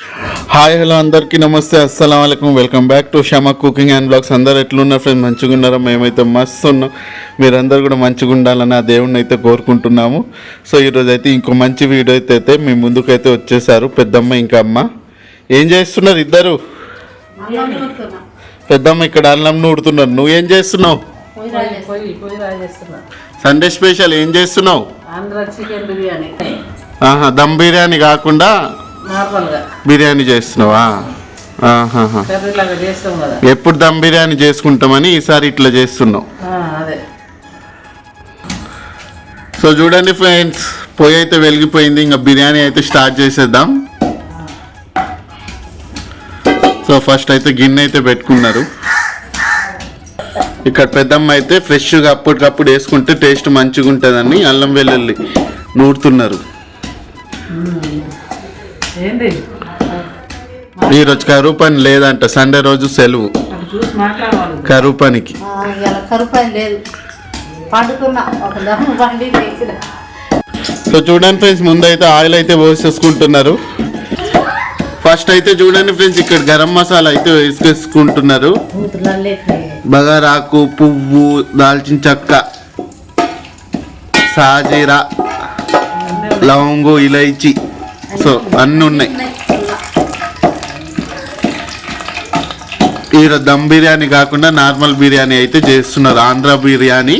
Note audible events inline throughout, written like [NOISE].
Hi hello అందరికీ నమస్తే అస్సలం అయికం welcome back to Shama cooking and blogs. అందరు ఎట్లున్నారు ఫ్రెండ్స్ మంచిగా ఉన్నారా మేమైతే మస్తు ఉన్నాం మీరందరూ కూడా మంచిగా ఉండాలని ఆ దేవుడిని అయితే కోరుకుంటున్నాము. సో ఈరోజు అయితే ఇంకో మంచి వీడియో అయితే అయితే మీ ముందుకైతే వచ్చేసారు. పెద్దమ్మ ఇంకా అమ్మ. ఏం చేస్తున్నారు ఇద్దరు? పెద్దమ్మ ఇక్కడ అల్లం నూడుతున్నారు. నువ్వేం చేస్తున్నావు? సండే స్పెషల్ ఏం చేస్తున్నావు? దమ్ బిర్యానీ కాకుండా నార్మల్గా. బిర్యానీ చేస్తున్నావా? ఆహాహా. కర్రీ లాగా చేస్తాం కదా. ఎప్పుడు దమ్ బిర్యానీ చేసుకుంటామని ఈసారి ఇట్లా చేస్తున్నాం ఆ, అదే. సో చూడండి ఫ్రెండ్స్ పొయ్యి అయితే వెలిగిపోయింది ఇంకా బిర్యానీ అయితే స్టార్ట్ చేసేద్దాం. సో ఫస్ట్ అయితే గిన్నె అయితే పెట్టుకున్నారు. ఇక్కడ పెద్దమ్మ అయితే ఫ్రెష్గా అప్పటికప్పుడు వేసుకుంటే టేస్ట్ మంచిగా ఉంటుందని అల్లం వెల్లుల్లి నూరుతున్నారు. ఏంటి ఈరోజు కరువు పని లేదంట. సండే రోజు సెలవు. కరువు పనికి ఇలా కరుపాయి లేదు. పండుకున్నా. ఒక దమ్ము బండి వేసిన. సో చూడండి ఫ్రెండ్స్ ముందు అయితే ఆయిల్ అయితే పోసేసుకుంటున్నారు. ఫస్ట్ అయితే చూడండి ఫ్రెండ్స్ ఇక్కడ గరం మసాలా అయితే వేసుకేసుకుంటున్నారు బగారాకు పువ్వు దాల్చిన చెక్క సాజీరా లవంగు ఇలైచి. సో అన్నీ ఉన్నాయి ఈరోజు దమ్ బిర్యానీ కాకుండా నార్మల్ బిర్యానీ అయితే చేస్తున్నారు ఆంధ్ర బిర్యానీ.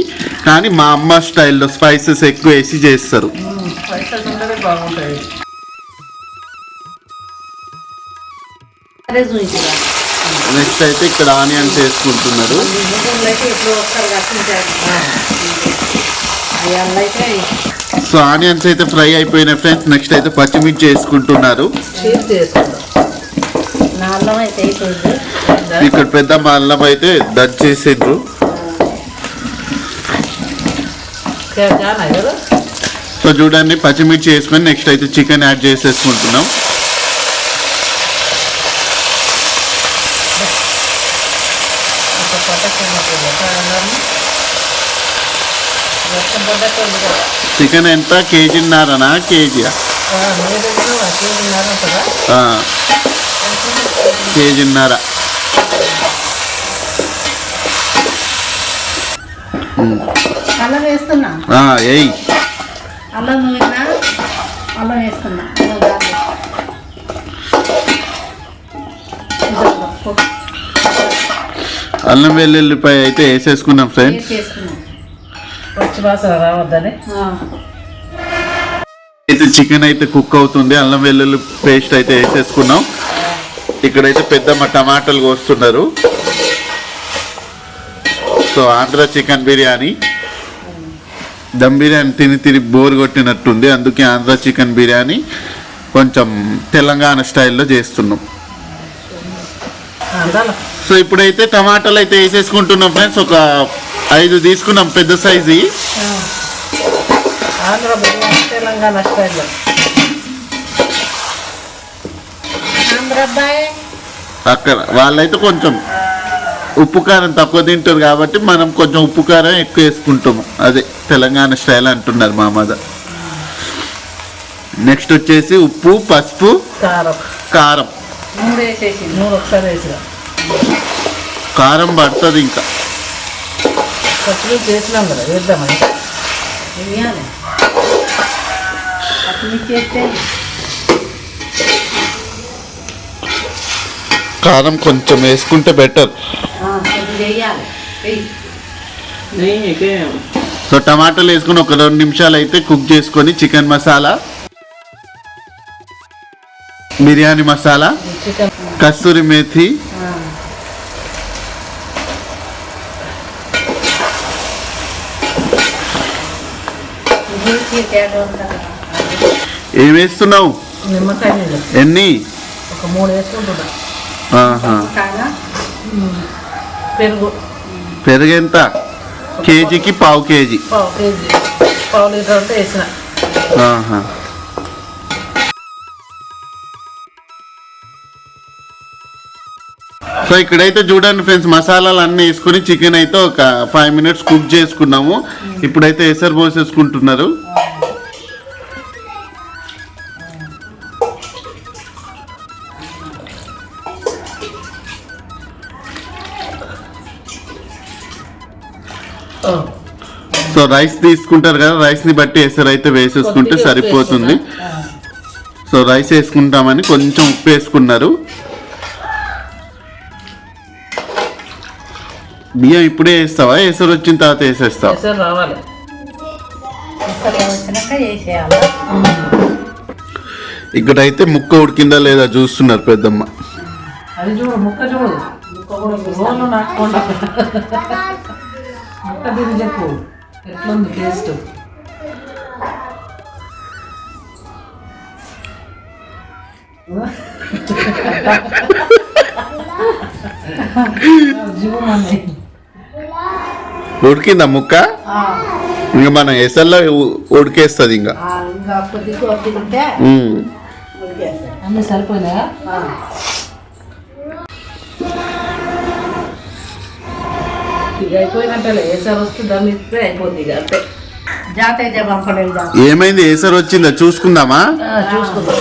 కానీ మా అమ్మ స్టైల్లో స్పైసెస్ ఎక్కువ వేసి చేస్తారు. నెక్స్ట్ అయితే ఇక్కడ ఆనియన్స్ వేసుకుంటున్నారు. అయితే సో ఆనియన్స్ అయితే ఫ్రై అయిపోయినాయి ఫ్రెండ్స్ నెక్స్ట్ అయితే పచ్చిమిర్చి వేసుకుంటున్నారు. ఇక్కడ పెద్ద మా అల్లం అయితే దట్ చేసిండ్రు. జానా కదా? సో చూడండి పచ్చిమిర్చి వేసుకొని నెక్స్ట్ అయితే చికెన్ యాడ్ చేసేసుకుంటున్నాం ఒక పట్టకుండా వర్షం పడ్డట్టుంది కదా చికెన్ ఎంత? కేజీన్నరనా? కేజీయా? కేజీన్నర అల్లం వేస్తున్నా? ఆ, ఏయ్. అల్లం వేస్తున్నా. వెల్లుల్లిపాయ అయితే వేసేసుకున్నాం ఫ్రెండ్స్. పచ్చి వాసన రావద్దని. ఆ, అయితే చికెన్ అయితే కుక్ అవుతుంది అల్లం వెల్లుల్లి పేస్ట్ అయితే వేసేసుకున్నాం. ఇక్కడైతే పెద్దమ్మ టమాటాలు కోస్తున్నారు. So Andhra chicken biryani. Dum biryani తిని తిని బోర్ కొట్టినట్టుంది అందుకే ఆంధ్ర చికెన్ బిర్యానీ కొంచెం తెలంగాణ స్టైల్లో చేస్తున్నాం. సో ఇప్పుడైతే టమాటాలు అయితే వేసేసుకుంటున్నాం ఫ్రెండ్స్. ఒక ఐదు తీసుకున్నాం పెద్ద సైజు. ఆంధ్ర బిర్యానీ తెలంగాణ స్టైల్లో. ఆంధ్ర అబ్బాయి అక్కడ వాళ్ళైతే కొంచెం ఉప్పు కారం తక్కువ తింటారు కాబట్టి మనం కొంచెం ఉప్పు కారం ఎక్కువ వేసుకుంటాము. అదే తెలంగాణ స్టైల్ అంటున్నారు మా మద. నెక్స్ట్ వచ్చేసి ఉప్పు పసుపు కారం. కారం పడుతుంది ఇంకా. పచ్చిమిర్చి చేసినాం కదా వేద్దామని వెయ్యాలి పచ్చిమిర్చి వేస్తే కారం కొంచెం వేసుకుంటే బెటర్ వేయాలి. సో టమాటాలు వేసుకుని ఒక రెండు నిమిషాలు అయితే కుక్ చేసుకొని చికెన్ మసాలా బిర్యానీ మసాలా కస్తూరి మేథి ఏం వేస్తున్నావు? ఎన్ని? పెరుగు. పెరుగు ఎంత? కేజీకి పావు కేజీ. పావు కేజీ. పావు లీటర్ అంతా వేసిన. సో ఇక్కడైతే చూడండి ఫ్రెండ్స్ మసాలాలు అన్నీ వేసుకుని చికెన్ అయితే ఒక ఫైవ్ మినిట్స్ కుక్ చేసుకున్నాము. ఇప్పుడైతే ఎసరు పోసేసుకుంటున్నారు. సో రైస్ తీసుకుంటారు కదా రైస్ని బట్టి ఎసరు అయితే వేసేసుకుంటే సరిపోతుంది. సో రైస్ వేసుకుంటామని కొంచెం ఉప్పు వేసుకున్నారు. బియ్యం ఇప్పుడే వేస్తావా? ఎసరు వచ్చిన తర్వాత వేసేస్తావా? ఇక్కడైతే ముక్క ఉడికిందా లేదా చూస్తున్నారు పెద్దమ్మ. అది చూడు ముక్క చూడు. ముక్క కూడా చెప్పు ఎట్లుంది టేస్ట్ ఉడికిందా ముక్క? ఇంకా మనం ఎసర్లో ఉ- ఉడికేస్తుంది ఇంకా. అన్నీ సరిపోయినాయా? ఇక అయిపోయినట్టలే ఏసారి వస్తే దాన్ని ఇస్తే అయిపోద్ది ఇక అంతే. జాత అయితే పంపలేదు జాత ఏమైంది? ఎసరు వచ్చిందా? చూసుకుందామా? ఆ, చూసుకుందాం.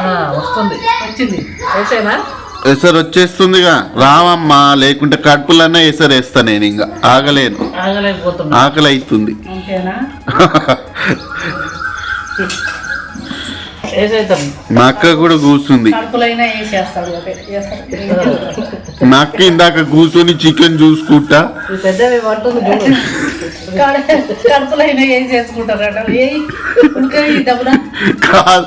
ఆ, వస్తుంది. వచ్చింది. వేసేనా ఎసరు వచ్చేస్తుందిగా. రావమ్మా లేకుంటే కడుపులన్నా ఎసరు వేస్తా నేను ఇంకా ఆగలేను. ఆగలేకపోతున్నా. ఆకలి అవుతుంది అంతేనా? [LAUGHS] మా అక్క కూడా కూర్చుంది. మా అక్క ఇందాక కూర్చొని చికెన్ చూసుకుంటా. కాదు.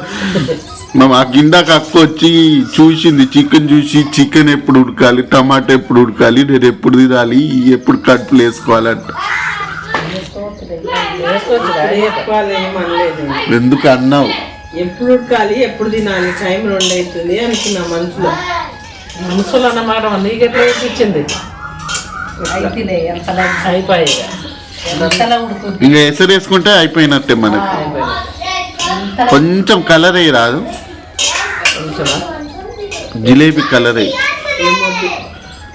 మా మాకు ఇందాక అక్క వచ్చి చూసింది చికెన్ చూసి చికెన్ ఎప్పుడు ఉడకాలి టమాటా ఎప్పుడు ఉడకాలి నేను ఎప్పుడు తినాలి ఎప్పుడు కడుపులు వేసుకోవాలంట. ఎందుకు అన్నావు? ఎప్పుడు ఉడకాలి ఎప్పుడు తినాలి టైం రెండు అవుతుంది అనుకున్నా మనసులో. ముసలు అన్నమాట నీకెట్లా వేసిచ్చింది అయితేలే ఎంతలా అయిపోయి ఇక. ఎంతలా ఉడుకుతుంది ఇంకా ఎసరు వేసుకుంటే అయిపోయినట్టే మనకి. కొంచెం కలర్ అయ్యి రాదు. కొంచెమా? జిలేబీ కలర్ అయ్యి ఏమొద్దు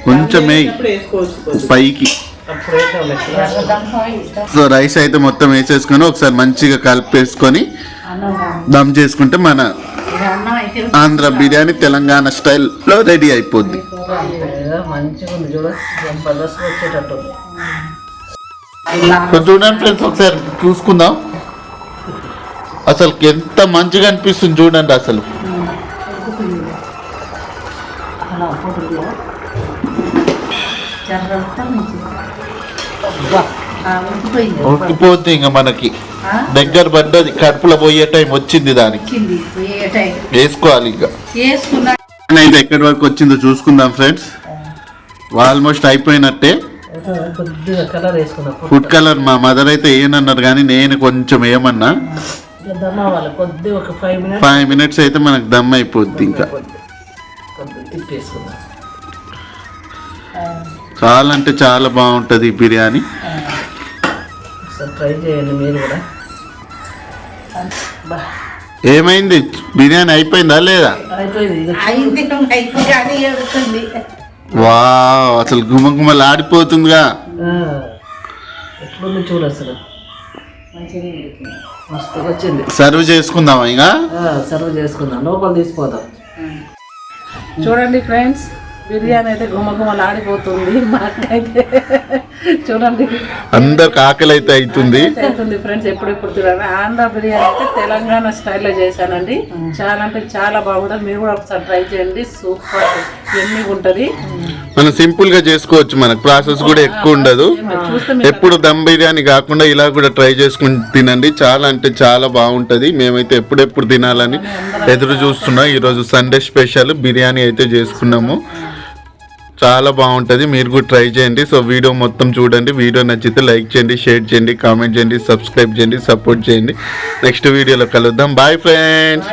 కొంచెం. వేయి అప్పుడు వేసుకోవచ్చు కొద్దిగా. పైకి సో రైస్ అయితే మొత్తం వేసేసుకొని ఒకసారి మంచిగా కలిపేసుకొని. దమ్ చేసుకుంటే మన ఇది అన్నం అయితే ఆంధ్ర బిర్యానీ తెలంగాణ స్టైల్లో రెడీ అయిపోద్ది. చూడండి ఫ్రెండ్స్ ఒకసారి చూసుకుందాం. అసలు ఎంత మంచిగా అనిపిస్తుంది చూడండి అసలు. ఉడుకుతుంది అలా పొడుగులో జర్రంతా మంచిది అబ్బా, ఆ, ఉడికిపోయింది. ఉడికిపోతే ఇంకా మనకి? దగ్గర పడ్డది కడుపులో పోయే టైం వచ్చింది దానికి. వేసుకోవాలి ఇంకా. అయితే ఎక్కడి వరకు వచ్చిందో చూసుకుందాం ఫ్రెండ్స్. ఆల్మోస్ట్ అయిపోయినట్టే. ఫుడ్ కలర్ మా మదర్ అయితే ఏనన్నారు కానీ నేను కొంచెం ఏమన్నా. ఫైవ్ మినిట్స్ అయితే మనకు దమ్ అయిపోద్ది ఇంకా. చాలా అంటే చాలా బాగుంటుంది బిర్యానీ. ట్రై చేయండి మీరు కూడా. ఏమైంది? బిర్యానీ అయిపోయిందా లేదా? వా అసలు గుమగుమలు ఆడిపోతుందిగా ఆ, ఎట్లుంది చూడు అసలు. మంచిగా ఉడికింది మస్తుగా వచ్చింది. సర్వ్ చేసుకుందామా ఇంకా? సర్వ్ చేసుకుందాం. లోపల తీసిపోదాం. చూడండి ఫ్రెండ్స్ బిర్యానీ అయితే గుమగుమలు ఆడిపోతుంది. మాకైతే చూడండి. అందరికి ఆకలి అయితే అవుతుంది అవుతుంది ఫ్రెండ్స్ ఎప్పుడెప్పుడు తినాలి ఆంధ్ర బిర్యానీ అయితే తెలంగాణ స్టైల్లో చేశానండి. చాలా అంటే చాలా బాగుంటుంది. మీరు కూడా ఒకసారి ట్రై చేయండి. సూపర్. ఎన్ని ఉంటుంది. మనం సింపుల్గా చేసుకోవచ్చు మనకు. ప్రాసెస్ కూడా ఎక్కువ ఉండదు. ఎప్పుడు దమ్ బిర్యానీ కాకుండా ఇలా కూడా ట్రై చేసుకుని తినండి. చాలా అంటే చాలా బాగుంటది. మేమైతే ఎప్పుడెప్పుడు తినాలని ఎదురు చూస్తున్నాం. ఈరోజు సండే స్పెషల్ బిర్యానీ అయితే చేసుకున్నాము. చాలా బాగుంటుంది. మీరు కూడా ట్రై చేయండి. సో వీడియో మొత్తం చూడండి. వీడియో నచ్చితే లైక్ చేయండి షేర్ చేయండి కామెంట్ చేయండి సబ్స్క్రైబ్ చేయండి సపోర్ట్ చేయండి. నెక్స్ట్ వీడియోలో కలుద్దాం. Bye friends